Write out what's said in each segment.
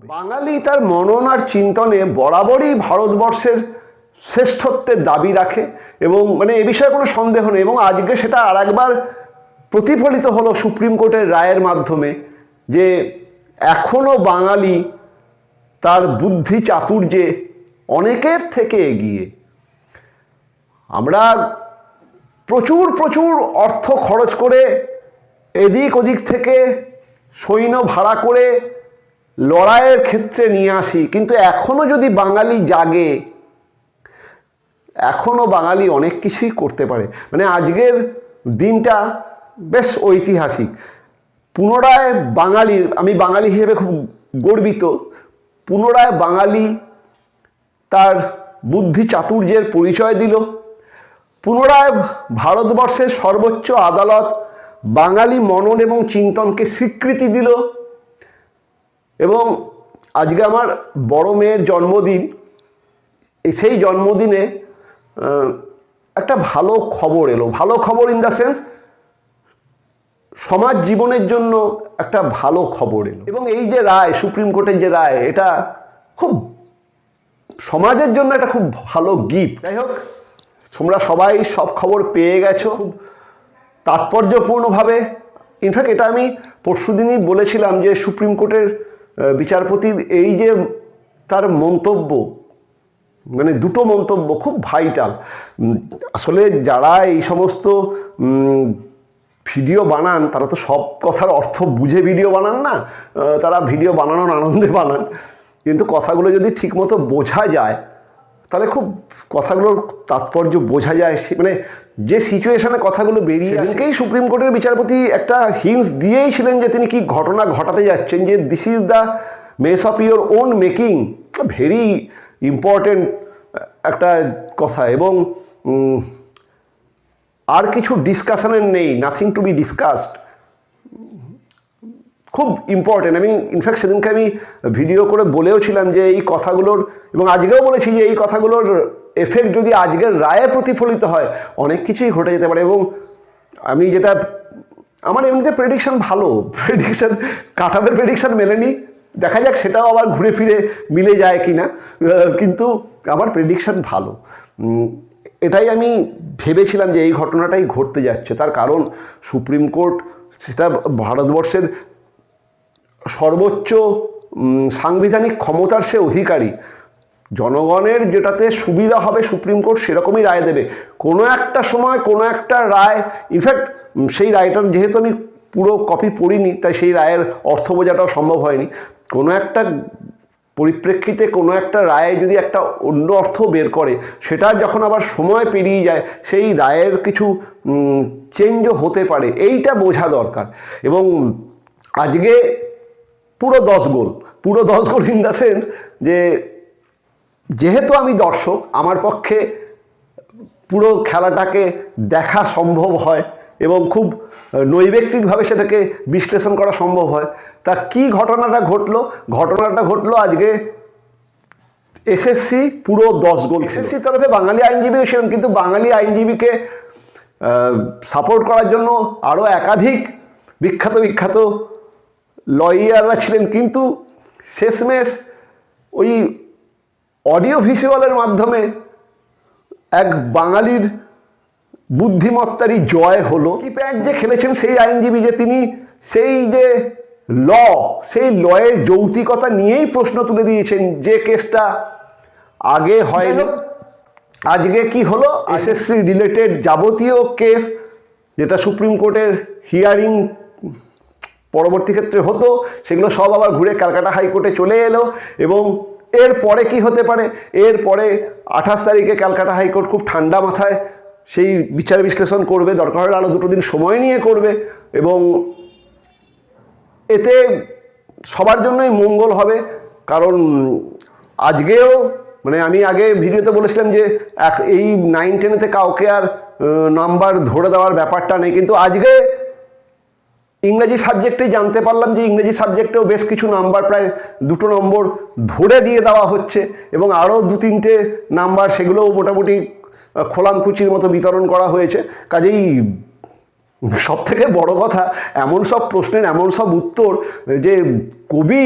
বাঙালি তার মনন আর চিন্তনে বরাবরই ভারতবর্ষের শ্রেষ্ঠত্বের দাবি রাখে এবং মানে এ বিষয়ে কোনো সন্দেহ নেই এবং আজকে সেটা আর একবার প্রতিফলিত হলো সুপ্রিম কোর্টের রায়ের মাধ্যমে যে এখনও বাঙালি তার বুদ্ধি চাতুর্যে অনেকের থেকে এগিয়ে। আমরা প্রচুর প্রচুর অর্থ খরচ করে এদিক ওদিক থেকে সৈন্য ভাড়া করে লড়াইয়ের ক্ষেত্রে নিয়ে আসি, কিন্তু এখনও যদি বাঙালি জাগে এখনও বাঙালি অনেক কিছুই করতে পারে। মানে আজকের দিনটা বেশ ঐতিহাসিক। পুনরায় বাঙালির আমি বাঙালি হিসেবে খুব গর্বিত, পুনরায় বাঙালি তার বুদ্ধি চাতুর্যের পরিচয় দিল। পুনরায় ভারতবর্ষের সর্বোচ্চ আদালত বাঙালি মনন এবং চিন্তনকে স্বীকৃতি দিল। এবং আজকে আমার বড় মেয়ের জন্মদিন সেই জন্মদিনে একটা ভালো খবর এলো। ভালো খবর ইন দ্য সেন্স সমাজ জীবনের জন্য একটা ভালো খবর এলো। এবং এই যে রায়, সুপ্রিম কোর্টের যে রায়, এটা খুব সমাজের জন্য একটা খুব ভালো গিফট যাই হোক, তোমরা সবাই সব খবর পেয়ে গেছো খুব তাৎপর্যপূর্ণভাবে। ইনফ্যাক্ট এটা আমি পরশুদিনই বলেছিলাম যে সুপ্রিম কোর্টের আহ, বিচারপতির এই যে তার মন্তব্য মানে দুটো মন্তব্য খুব ভাইটাল। আসলে যারা এই সমস্ত ভিডিও বানান তারা তো সব কথার অর্থ বুঝে ভিডিও বানান না তারা ভিডিও বানানোর আনন্দে বানান। কিন্তু কথাগুলো যদি ঠিকমতো বোঝা যায় তাহলে খুব কথাগুলোর তাৎপর্য বোঝা যায়। মানে যে সিচুয়েশনে কথাগুলো বেরিয়ে সেদিনকেই সুপ্রিম কোর্টের বিচারপতি একটা হিন্স দিয়েই ছিলেন যে তিনি কি ঘটনা ঘটাতে যাচ্ছেন, যে this is the mess of your own making very important একটা কথা। এবং আর কিছু ডিসকাশনের নেই নাথিং টু বি ডিসকাসড খুব ইম্পর্টেন্ট আমি ইনফ্যাক্ট সেদিনকে আমি ভিডিও করে বলেও ছিলাম যে এই কথাগুলোর, এবং আজকেও বলেছি যে এই কথাগুলোর এফেক্ট যদি আজকের রায়ে প্রতিফলিত হয়, অনেক কিছুই ঘটে যেতে পারে। এবং আমি যেটা, আমার এমনিতে প্রেডিকশান ভালো। প্রেডিকশান কাটাবের প্রেডিকশন মেলেনি দেখা যাক, সেটাও আবার ঘুরে ফিরে মিলে যায় কি না কিন্তু আমার প্রেডিকশান ভালো। এটাই আমি ভেবেছিলাম যে এই ঘটনাটাই ঘটতে যাচ্ছে। তার কারণ, সুপ্রিম কোর্ট, সেটা ভারতবর্ষের সর্বোচ্চ সাংবিধানিক ক্ষমতার সে অধিকারী, জনগণের যেটাতে সুবিধা হবে সুপ্রিম কোর্ট সেরকমই রায় দেবে। কোনো একটা সময় কোনো একটা রায় ইনফ্যাক্ট সেই রায়টার যেহেতু আমি পুরো কপি পড়িনি, তাই সেই রায়ের অর্থ বোঝাটাও সম্ভব হয়নি। কোনো একটা পরিপ্রেক্ষিতে কোনো একটা রায় যদি একটা অন্য অর্থ বের করে, সেটা যখন আবার সময় পেরিয়ে যায়, সেই রায়ের কিছু চেঞ্জও হতে পারে। এইটা বোঝা দরকার। এবং আজকে পুরো দশ গোল। পুরো দশ গোল ইন দ্য সেন্স যে, যেহেতু আমি দর্শক, আমার পক্ষে পুরো খেলাটাকে দেখা সম্ভব হয় এবং খুব নৈবেক্তিকভাবে সেটাকে বিশ্লেষণ করা সম্ভব হয়, তা কি ঘটনাটা ঘটলো? ঘটনাটা ঘটলো আজকে এসএসসি পুরো দশ গোল এসএসসি তরফে বাঙালি আইনজীবীও ছিলেন কিন্তু বাঙালি আইনজীবীকে সাপোর্ট করার জন্য আরও একাধিক বিখ্যাত বিখ্যাত লয়াররা ছিলেন কিন্তু শেষমেশ ওই অডিও ভিজুয়ালের মাধ্যমে এক বাঙালির বুদ্ধিমত্তারই জয় হলো। কি প্যাক যে খেলেছেন সেই আইনজীবী যে তিনি সেই যে ল সেই লয়ের যৌক্তিকতা নিয়েই প্রশ্ন তুলে দিয়েছেন যে কেসটা আগে হয়নি। আজকে কি হলো? এসএসসি রিলেটেড যাবতীয় কেস যেটা সুপ্রিম কোর্টের হিয়ারিং পরবর্তী ক্ষেত্রে হতো, সেগুলো সব আবার ঘুরে ক্যালকাটা হাইকোর্টে চলে এলো এবং এর পরে কি হতে পারে? এর পরে আঠাশ তারিখে ক্যালকাটা হাইকোর্ট খুব ঠান্ডা মাথায় সেই বিচার বিশ্লেষণ করবে, দরকার হলে আরও দুটো দিন সময় নিয়ে করবে এবং এতে সবার জন্যই মঙ্গল হবে। কারণ আজকেও মানে আমি আগে ভিডিওতে বলেছিলাম যে এক, এই নাইন টেনেতে কাউকে আর নাম্বার ধরে দেওয়ার ব্যাপারটা নেই, কিন্তু আজকে ইংরেজি সাবজেক্টেই জানতে পারলাম যে ইংরেজি সাবজেক্টেও বেশ কিছু নাম্বার প্রায় দুটো নম্বর ধরে দিয়ে দেওয়া হচ্ছে এবং আরও দু তিনটে নাম্বার সেগুলোও মোটামুটি খোলামকুচির মতো বিতরণ করা হয়েছে। কাজেই সব থেকে বড় কথা, এমন সব প্রশ্নের, এমন সব উত্তর যে কবি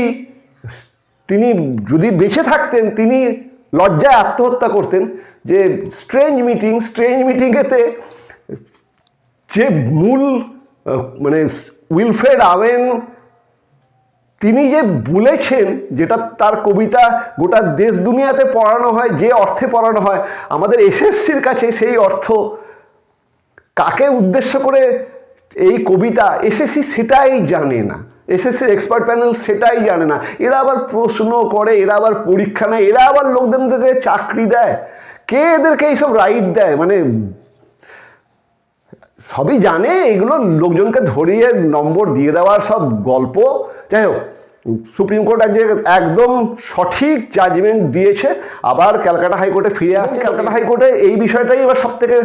তিনি যদি বেঁচে থাকতেন, তিনি লজ্জায় আত্মহত্যা করতেন যে স্ট্রেঞ্জ মিটিং, স্ট্রেঞ্জ মিটিংয়েতে যে মূল মানে উইলফ্রেড আওয়েন তিনি যে বলেছেন যেটা তার কবিতা গোটা দেশ দুনিয়াতে পড়ানো হয়, যে অর্থে পড়ানো হয়, আমাদের এসএসসির কাছে সেই অর্থ কাকে উদ্দেশ্য করে এই কবিতা, এসএসসি সেটাই জানে না, এসএসসির এক্সপার্ট প্যানেল সেটাই জানে না, এরা আবার প্রশ্ন করে, এরা আবার পরীক্ষা নেয়, এরা আবার লোকদেরকে চাকরি দেয়, কে এদেরকে এইসব রাইট দেয়? মানে সবই জানে এগুলো লোকজনকে ধরিয়ে নম্বর দিয়ে দেওয়ার সব গল্প। যাই হোক সুপ্রিম কোর্ট আজকে একদম সঠিক জাজমেন্ট দিয়েছে। আবার ক্যালকাটা হাইকোর্টে ফিরে আসছে। ক্যালকাটা হাইকোর্টে এই বিষয়টাই এবার সব থেকে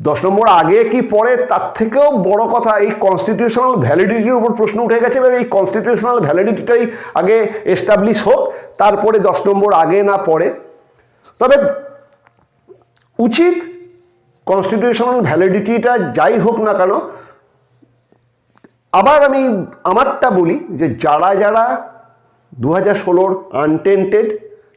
দশ নম্বর আগে কি পরে? তার থেকেও বড় কথা এই কনস্টিটিউশনাল ভ্যালিডিটির উপর প্রশ্ন উঠে গেছে। এবং এই কনস্টিটিউশনাল ভ্যালিডিটিটাই আগে এস্টাবলিশ হোক তারপরে দশ নম্বর আগে না পরে। তবে উচিত কনস্টিটিউশনাল ভ্যালিডিটিটা যাই হোক না কেন, আবার আমি আমারটা বলি যে যারা যারা দু হাজার ষোলোর আনটেন্টেড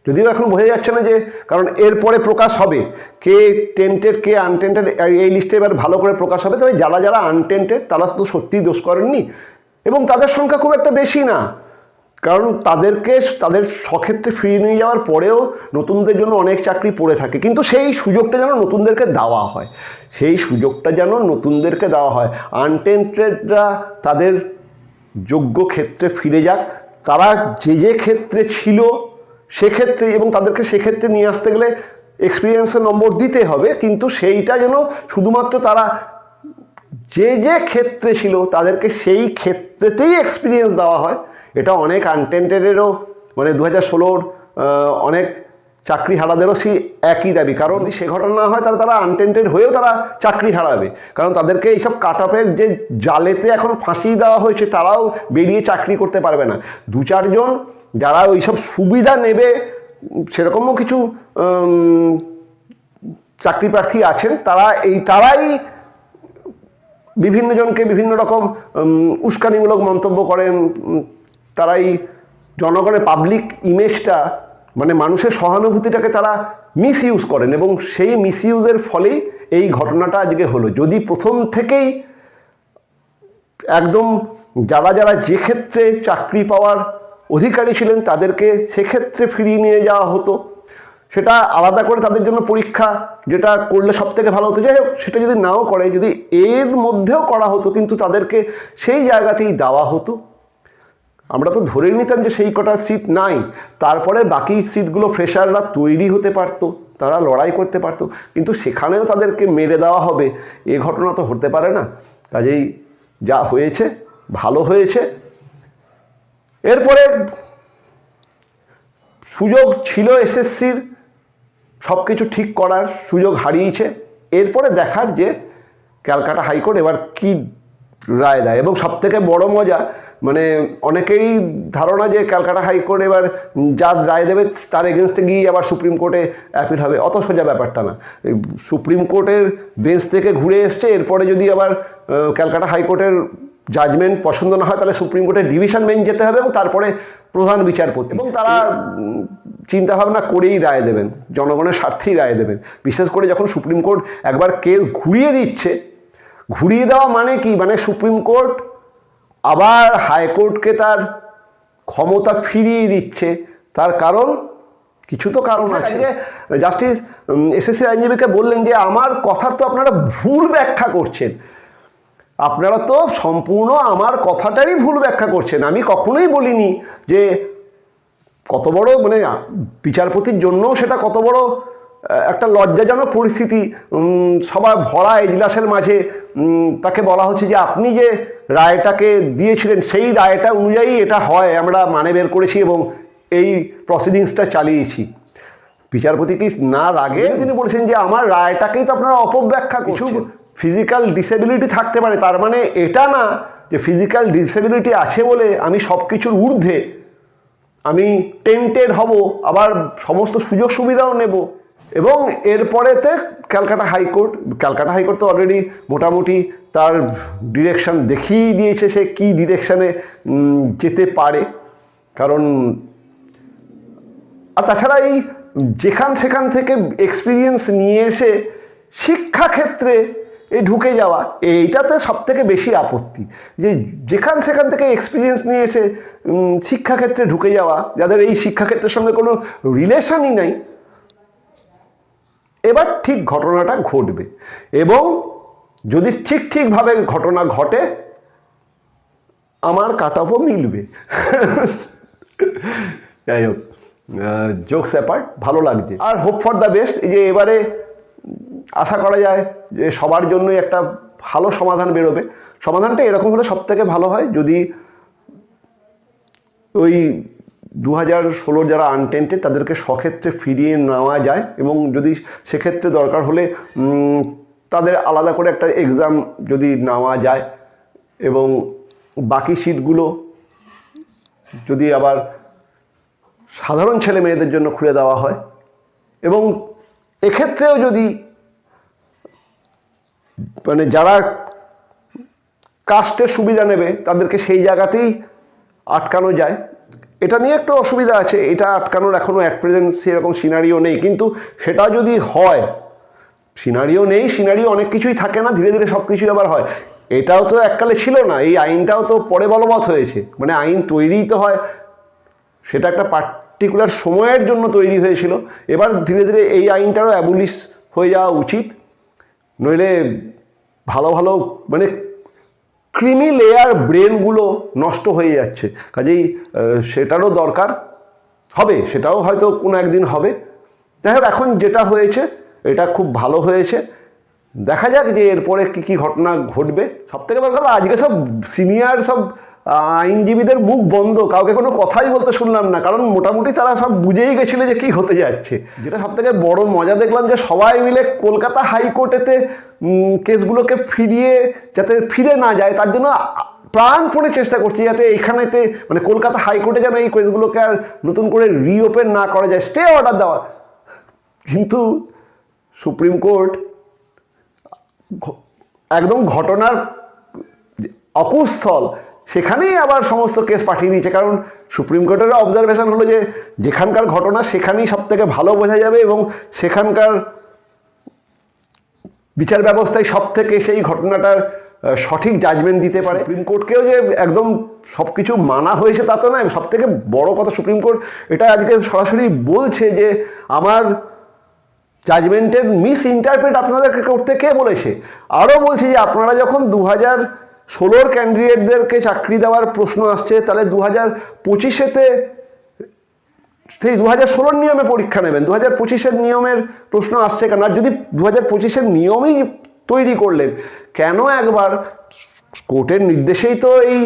যদিও এখন বোঝা যাচ্ছে না যে, কারণ এরপরে প্রকাশ হবে, কে টেন্টেড কে আনটেন্টেড এই লিস্টে এবার ভালো করে প্রকাশ হবে, তবে যারা যারা আনটেন্টেড তারা তো সত্যিই দোষ করেননি, এবং তাদের সংখ্যা খুব একটা বেশি না। কারণ তাদেরকে, তাদের সক্ষেত্রে ফিরিয়ে নিয়ে যাওয়ার পরেও নতুনদের জন্য অনেক চাকরি পড়ে থাকে। কিন্তু সেই সুযোগটা যেন নতুনদেরকে দেওয়া হয়। সেই সুযোগটা যেন নতুনদেরকে দেওয়া হয়। আনটেন্টেডরা তাদের যোগ্য ক্ষেত্রে ফিরে যাক। তারা যে যে ক্ষেত্রে ছিল সেক্ষেত্রে এবং তাদেরকে সেক্ষেত্রে নিয়ে আসতে গেলে এক্সপিরিয়েন্সের নম্বর দিতে হবে। কিন্তু সেইটা যেন শুধুমাত্র তারা যে যে ক্ষেত্রে ছিল, তাদেরকে সেই ক্ষেত্রেতেই এক্সপিরিয়েন্স দেওয়া হয়। এটা অনেক আনটেন্টেডেরও মানে দু হাজার ষোলোর অনেক চাকরি হারাদেরও সেই একই দাবি। কারণ যদি সে ঘটনা না হয়, তাহলে তারা আনটেন্টেড হয়েও তারা চাকরি হারাবে। কারণ তাদেরকে এইসব কাট আপের যে জালেতে এখন ফাঁসি দেওয়া হয়েছে, তারাও বেরিয়ে চাকরি করতে পারবে না। দু চারজন যারা ওইসব সুবিধা নেবে, সেরকমও কিছু চাকরি প্রার্থী আছেন, তারা এই, তারাই বিভিন্ন জনকে বিভিন্ন রকম উস্কানিমূলক মন্তব্য করেন উম, এই জনগণের পাবলিক ইমেজটা মানে মানুষের সহানুভূতিটাকে তারা মিস ইউজ করেন এবং সেই মিস ইউজের ফলেই এই ঘটনাটা আজকে হলো। যদি প্রথম থেকেই একদম যারা যারা যে ক্ষেত্রে চাকরি পাওয়ার অধিকারী ছিলেন তাদেরকে সেক্ষেত্রে ফিরিয়ে নিয়ে যাওয়া হতো। সেটা আলাদা করে তাদের জন্য পরীক্ষা যেটা করলে সব থেকে ভালো হতো। যাই হোক সেটা যদি নাও করে যদি এর মধ্যেও করা হতো কিন্তু তাদেরকে সেই জায়গাতেই দেওয়া হতো। আমরা তো ধরে নিতাম যে সেই কটা সিট নাই। তারপরে বাকি সিটগুলো ফ্রেশাররা তৈরি হতে পারতো, তারা লড়াই করতে পারতো। কিন্তু সেখানেও তাদেরকে মেরে দেওয়া হবে, এ ঘটনা তো হতে পারে না। কাজেই যা হয়েছে, ভালো হয়েছে। এরপরে সুযোগ ছিল এসএসসির সব কিছু ঠিক করার সুযোগ হারিয়েছে। এরপরে দেখার যে ক্যালকাটা হাইকোর্ট এবার কি রায় দেয়। এবং সব থেকে বড় মজা মানে অনেকেরই ধারণা যে ক্যালকাটা হাইকোর্ট এবার যা রায় দেবে তার এগেনস্টে গিয়ে আবার সুপ্রিম কোর্টে অ্যাপিল হবে। অত সোজা ব্যাপারটা না। সুপ্রিম কোর্টের বেঞ্চ থেকে ঘুরে এসছে এরপরে যদি আবার ক্যালকাটা হাইকোর্টের জাজমেন্ট পছন্দ না হয় তাহলে সুপ্রিম কোর্টের ডিভিশন বেঞ্চ যেতে হবে এবং তারপরে প্রধান বিচারপতি। এবং তারা চিন্তাভাবনা করেই রায় দেবেন জনগণের স্বার্থেই রায় দেবেন। বিশেষ করে যখন সুপ্রিম কোর্ট একবার কেস ঘুরিয়ে দিচ্ছে ঘুরিয়ে দেওয়া মানে কি? মানে সুপ্রিম কোর্ট আবার হাইকোর্টকে তার ক্ষমতা ফিরিয়ে দিচ্ছে। তার কারণ কিছু তো কারণ আছে। জাস্টিস এসএসসি আইনজীবীকে বললেন যে আমার কথার তো আপনারা ভুল ব্যাখ্যা করছেন। আপনারা তো সম্পূর্ণ আমার কথাটারই ভুল ব্যাখ্যা করছেন। আমি কখনোই বলিনি যে কত বড় মানে বিচারপতির জন্যও সেটা কত বড় একটা লজ্জাজনক পরিস্থিতি সবার ভরা এজলাসের মাঝে তাকে বলা হচ্ছে যে আপনি যে রায়টাকে দিয়েছিলেন সেই রায়টা অনুযায়ী এটা হয় আমরা মানে বের করেছি এবং এই প্রসিডিংসটা চালিয়েছি। বিচারপতি কি না রাগে তিনি বলেছেন যে আমার রায়টাকেই তো আপনারা অপব্যাখ্যা কিছু ফিজিক্যাল ডিসেবিলিটি থাকতে পারে তার মানে এটা না যে ফিজিক্যাল ডিসেবিলিটি আছে বলে আমি সব কিছুর ঊর্ধ্বে আমি টেন্টেড হব আবার সমস্ত সুযোগ সুবিধাও নেব। এবং এরপরেতে Calcutta high court Calcutta high court তো অলরেডি মোটামুটি তার ডিরেকশান দেখিয়ে দিয়েছে সে কী ডিরেকশানে যেতে পারে। কারণ, আর তাছাড়া এই যেখান সেখান থেকে এক্সপিরিয়েন্স নিয়ে এসে শিক্ষাক্ষেত্রে এই ঢুকে যাওয়া, এইটাতে সব থেকে বেশি আপত্তি। যে যেখান সেখান থেকে এক্সপিরিয়েন্স নিয়ে এসে শিক্ষাক্ষেত্রে ঢুকে যাওয়া, যাদের এই শিক্ষাক্ষেত্রের সঙ্গে কোনো রিলেশনই নাই এবার ঠিক ঘটনাটা ঘটবে। এবং যদি ঠিক ঠিকভাবে ঘটনা ঘটে, আমার কাটাপও মিলবে। যাই হোক জোকস অ্যাপার্ট ভালো লাগছে। আর হোপ ফর দ্য বেস্ট যে এবারে আশা করা যায় যে সবার জন্যই একটা ভালো সমাধান বেরোবে। সমাধানটা এরকম হলে সব থেকে ভালো হয় যদি ওই দু হাজার ষোলোর যারা আনটেন্টেড তাদেরকে সক্ষেত্রে ফিরিয়ে নেওয়া যায় এবং যদি সেক্ষেত্রে দরকার হলে তাদের আলাদা করে একটা এক্সাম যদি নেওয়া যায় এবং বাকি সিটগুলো যদি আবার সাধারণ ছেলে মেয়েদের জন্য খুলে দেওয়া হয় এবং এক্ষেত্রেও যদি মানে যারা কাস্টের সুবিধা নেবে, তাদেরকে সেই জায়গাতেই আটকানো যায় এটা নিয়ে একটু অসুবিধা আছে, এটা আটকানোর এখনও অ্যাট প্রেজেন্ট সেরকম সিনারিও নেই, কিন্তু সেটা যদি হয় সিনারিও নেই সিনারিও অনেক কিছুই থাকে না, ধীরে ধীরে সব কিছুই আবার হয়। এটাও তো এককালে ছিল না, এই আইনটাও তো পরে বলবৎ হয়েছে মানে আইন তৈরিই তো হয়। সেটা একটা পার্টিকুলার সময়ের জন্য তৈরি হয়েছিল, এবার ধীরে ধীরে এই আইনটারও অ্যাবুলিশ হয়ে যাওয়া উচিত। নইলে ভালো ভালো মানে ক্রিমি লেয়ার ব্রেনগুলো নষ্ট হয়ে যাচ্ছে। কাজেই সেটারও দরকার। হবে, সেটাও হয়তো কোনো একদিন হবে। যাই এখন যেটা হয়েছে, এটা খুব ভালো হয়েছে। দেখা যাক যে এরপরে কী কী ঘটনা ঘটবে। সব থেকে বড় কথা, আজকে সব সিনিয়র সব আইনজীবীদের মুখ বন্ধ, কাউকে কোনো কথাই বলতে শুনলাম না, কারণ মোটামুটি তারা সব বুঝেই গেছিল যে কি হতে যাচ্ছে। যেটা সব থেকে বড় মজা দেখলাম যে সবাই মিলে কলকাতা হাইকোর্টেতে কেসগুলোকে ফিরিয়ে যাতে ফিরে না যায়, তার জন্য প্রাণপণে চেষ্টা করছি যাতে এখানেতে মানে কলকাতা হাইকোর্টে যেন এই কেসগুলোকে আর নতুন করে রিওপেন না করা যায়। স্টে অর্ডার দেওয়া। কিন্তু সুপ্রিম কোর্ট একদম ঘটনার অকুস্থল সেখানেই আবার সমস্ত কেস পাঠিয়ে দিয়েছে। কারণ সুপ্রিম কোর্টের অবজারভেশন হলো যে, যেখানকার ঘটনা সেখানেই সব থেকে ভালো বোঝা যাবে এবং সেখানকার বিচার ব্যবস্থায় সব থেকে সেই ঘটনাটার সঠিক জাজমেন্ট দিতে পারে। সুপ্রিম কোর্টকেও যে একদম সব কিছু মানা হয়েছে তা তো নয় সব থেকে বড় কথা সুপ্রিম কোর্ট এটা আজকে সরাসরি বলছে যে, আমার জাজমেন্টের মিস ইন্টারপ্রেট আপনাদেরকে করতে কে বলেছে? আরও বলছে যে, আপনারা যখন দু হাজার ষোলোর ক্যান্ডিডেটদেরকে চাকরি দেওয়ার প্রশ্ন আসছে, তাহলে দু হাজার পঁচিশেতে, সেই দু হাজার ষোলোর নিয়মে পরীক্ষা নেবেন। দু হাজার পঁচিশের নিয়মের প্রশ্ন আসছে কেন? আর যদি দু হাজার পঁচিশের নিয়মই তৈরি করলেন, কেন একবার কোর্টের নির্দেশেই তো এই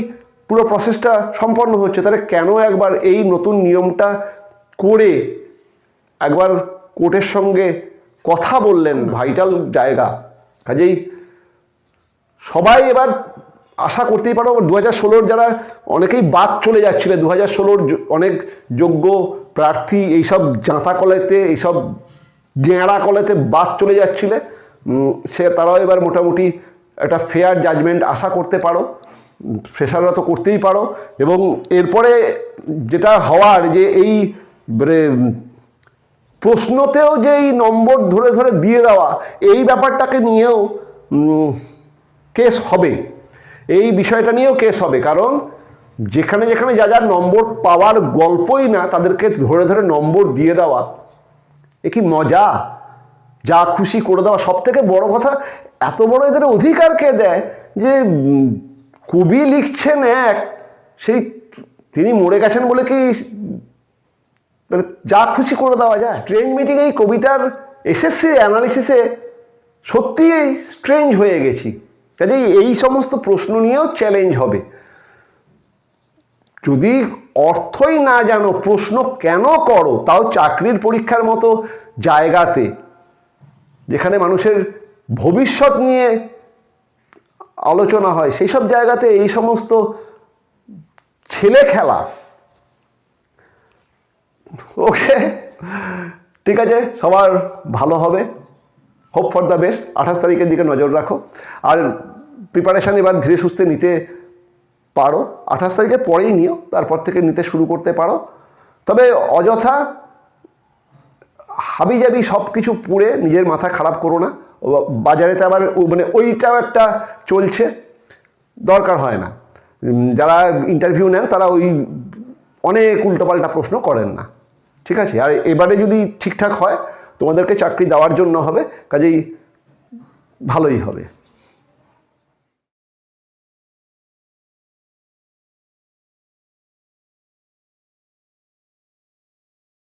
পুরো প্রসেসটা সম্পন্ন হচ্ছে, তাহলে কেন একবার এই নতুন নিয়মটা করে একবার কোর্টের সঙ্গে কথা বললেন? ভাইটাল জায়গা। কাজেই সবাই এবার আশা করতেই পারো দু হাজার ষোলোর যারা অনেকেই বাদ চলে যাচ্ছিল দু হাজার ষোলোর অনেক যোগ্য প্রার্থী এইসব জাঁতা কলেতে, এইসব গেঁড়া কলেতে বাদ চলে যাচ্ছিলে। সে তারাও এবার মোটামুটি একটা ফেয়ার জাজমেন্ট আশা করতে পারো ফ্রেশাররা তো করতেই পারো, এবং এরপরে যেটা হওয়ার যে এই মানে প্রশ্নতেও যে এই নম্বর ধরে ধরে দিয়ে দেওয়া, এই ব্যাপারটাকে নিয়েও কেস হবে। এই বিষয়টা নিয়েও কেস হবে, কারণ যেখানে যেখানে যা যা নম্বর পাওয়ার গল্পই না, তাদেরকে ধরে ধরে নম্বর দিয়ে দেওয়া, এ কি মজা? যা খুশি করে দেওয়া সব থেকে বড় কথা, এত বড় এদের অধিকার কে দেয় যে কবি লিখছেন এক, সেই তিনি মরে গেছেন বলে কি মানে যা খুশি করে দেওয়া যায়? স্ট্রেঞ্জ মিটিং এই কবিতার এসএসসি অ্যানালিসিসে সত্যিই স্ট্রেঞ্জ হয়ে গেছি। কাজেই এই সমস্ত প্রশ্ন নিয়েও চ্যালেঞ্জ হবে। যদি অর্থই না জানো প্রশ্ন কেন করো, তাও চাকরির পরীক্ষার মতো জায়গাতে, যেখানে মানুষের ভবিষ্যৎ নিয়ে আলোচনা হয়, সেই সব জায়গাতে এই সমস্ত ছেলে খেলা। ওকে, ঠিক আছে, সবার ভালো হবে। হোপ ফর দ্য বেস্ট আঠাশ তারিখের দিকে নজর রাখো। আর প্রিপারেশান এবার ধীরে সুস্থে নিতে পারো। আঠাশ তারিখের পরেই নিও, তারপর থেকে নিতে শুরু করতে পারো। তবে অযথা হাবি হাবিজাবি সব কিছু পুড়ে নিজের মাথা খারাপ করো না। বাজারেতে আবার মানে ওইটাও একটা চলছে, দরকার হয় না। যারা ইন্টারভিউ নেন, তারা ওই অনেক উল্টোপাল্টা প্রশ্ন করেন না। ঠিক আছে? আর এবারে যদি ঠিকঠাক হয়, তোমাদেরকে চাকরি দেওয়ার জন্য হবে, কাজেই ভালোই হবে।